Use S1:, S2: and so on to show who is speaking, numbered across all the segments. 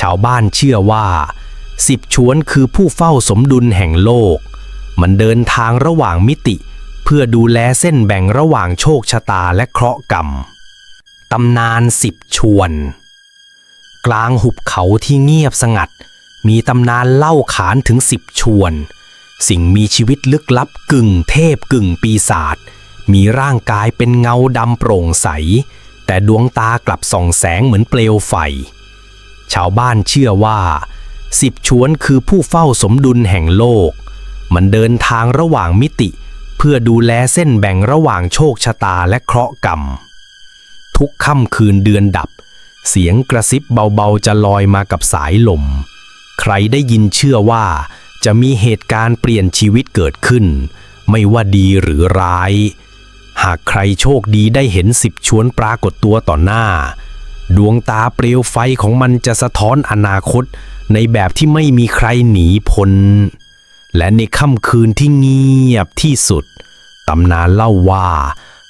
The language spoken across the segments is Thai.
S1: ชาวบ้านเชื่อว่าสิบชวนคือผู้เฝ้าสมดุลแห่งโลก มันเดินทางระหว่างมิติ เพื่อดูแลเส้นแบ่งระหว่างโชคชะตาและเคราะห์กรรม ตำนานสิบชวน กลางหุบเขาที่เงียบสงัด มีตำนานเล่าขานถึงสิบชวน สิ่งมีชีวิตลึกลับกึ่งเทพกึ่งปีศาจ มีร่างกายเป็นเงาดำโปร่งใส แต่ดวงตากลับส่องแสงเหมือนเปลวไฟ ชาวบ้านเชื่อว่าสิบชวนคือผู้เฝ้าสมดุลแห่งโลก มันเดินทางระหว่างมิติ เพื่อดูแลเส้นแบ่งระหว่างโชคชะตาและเคราะห์กรรม ทุกค่ำคืนเดือนดับ เสียงกระซิบเบาๆจะลอยมากับสายลม ใครได้ยินเชื่อว่า จะมีเหตุการณ์เปลี่ยนชีวิตเกิดขึ้น ไม่ว่าดีหรือร้าย หากใครโชคดีได้เห็นสิบชวนปรากฏตัวต่อหน้า ดวงตาเปลวไฟของมันจะสะท้อนอนาคตในแบบที่ไม่มีใครหนีพ้น และในค่ำคืนที่เงียบที่สุด ตำนานเล่าว่า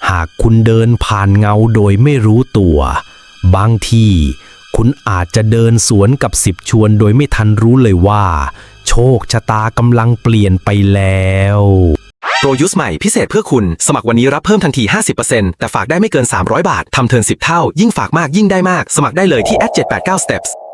S1: หากคุณเดินผ่านเงาโดยไม่รู้ตัว บางทีคุณอาจจะเดินสวนกับสิบชวนโดยไม่ทันรู้เลยว่า โชคชะตากำลังเปลี่ยนไปแล้ว
S2: โปรยุสใหม่พิเศษเพื่อคุณ สมัครวันนี้รับเพิ่มทันที 50%แต่ฝากได้ไม่เกิน 300 บาท ทำเทิร์น10 เท่า ยิ่งฝากมากยิ่งได้มาก สมัครได้เลยที่ @789steps